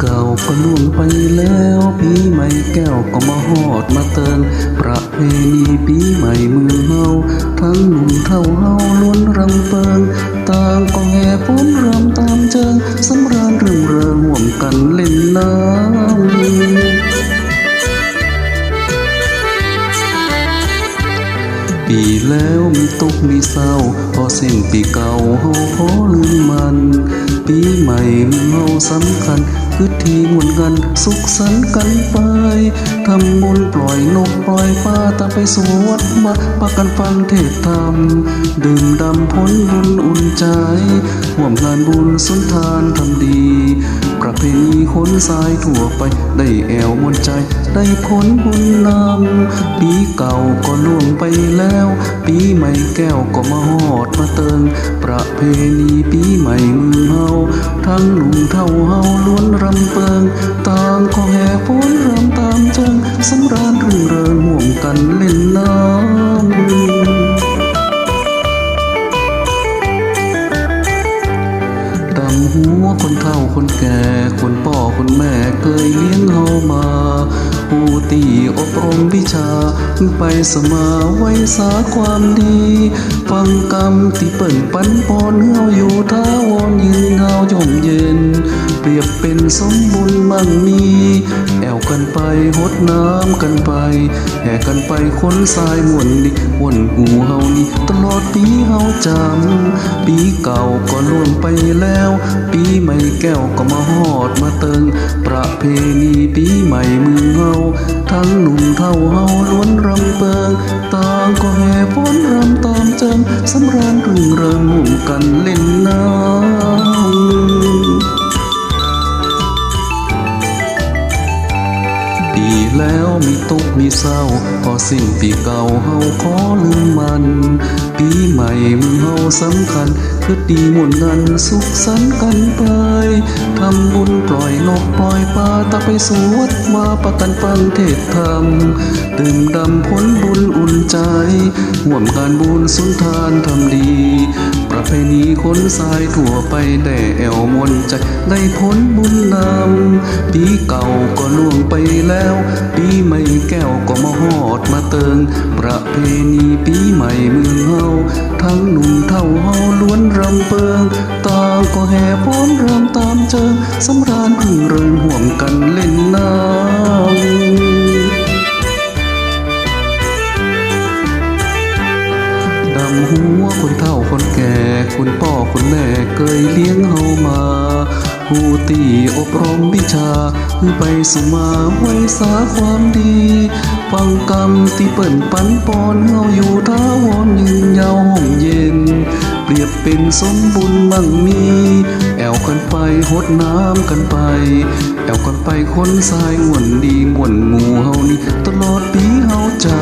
เก่าก็ล่วงไปแล้วปีใหม่แก้วก็มาฮอดมาเตินประเพณีปีใหม่เมืองเฮาทั้งหนุ่มเท่าเฮาล้วนรำเปิงต่างก็แห่พ้นรำตามเจิงสำราญเริงเริง ปีแล้วมีตุกมีเศร้า พอสิ้นปีเก่าเฮาขอลืมมัน ปีใหม่มีเฮาสำคัญคือที่มวนกันสุขสันต์กันไปทำบุญปล่อยนกปล่อยปลาตาไปสวดมาปากันฟังเทศธรรม ดื่มดำพ้นบุญอุ่นใจห่วมงานบุญสุนทานทำดี ประเพณีคนสายทั่วไป ได้แอวมวลใจ ได้ผลบุญนำปีเก่าก็ล่วงไปแล้ว ปีใหม่แก้วก็มาฮอดมาเติงประเพณีปีใหม่เมืองเฮาทั้งหนุ่มเท่าเฮาล้วนรำเปิงต่างก็แห่พ้นรำตามเจิงสำราญรื่นเริงห่วมกันเล่นน้ำ หัวคนเฒ่าคนแก่ คนป่อคนแม่เคยเลี้ยงเฮามา ผู้ตีอบรมวิชา ไปสมาไว้สาความดี ฟังกรรมที่เปิ่นปันปอนเฮาอยู่ท้าวรยืนย่มเย็น เป็นสมบุญมั่งมีแอวกันไปหดน้ำกันไปแห่กันไปคนสายมวนนี่วนหูเฮานี่ตลอดปีเฮาจำปีเก่าก็ล่วงไปแล้ว ปีใหม่แก้วก็มาฮอดมาเติง ประเพณีปีใหม่เมืองเฮาทั้งหนุ่มเท่าเฮาล้วนรำเปิงต่างก็แห่พ้นรำตามเจิงสำราญรุ่งเริงหุ่มกันเล่นน้ำ มีตุกมีเศร้าพอสิ้นปีเก่าเฮาขอลืมมัน ปีใหม่มือเฮาสำคัญคือดีมวนกันสุขสันต์กันไปทำบุญปล่อยนกปล่อยปลาตาไปสู่วัดมาประกันฟังเทศธรรมดื่มดำผลบุญอุ่นใจห่วมการบุญสุนทานทำดี ประเพณีคนสายทั่วไปได้แอวมวลใจได้ผลบุญนำปีเก่าก็ล่วงไปแล้วปี อดมาเติง ประเพณีปีใหม่เมืองเฮาทั้งหนุ่มเท่าเฮาล้วนรำเปิงต่างก็แห่พ้นรำตามเจิงสำราญรื่นเริงห่วมกันเล่นน้ำดำหัวคนเฒ่าคนแก่คุณพ่อคุณแม่เคยเลี้ยงเฮามาผู้ตีอบรมวิชา คือไปสมาไว้สาความดี ฟังกรรมที่เปิ่นปันปอนเฮาอยู่ท้าวอนยืนยาวห่มเย็น เปรียบเป็นสมบุญมั่งมี แอวกันไปหดน้ำกันไป แอวกันไปคนสายม่วนดีม่วนงูเฮานี่ตลอดปีเฮาจำ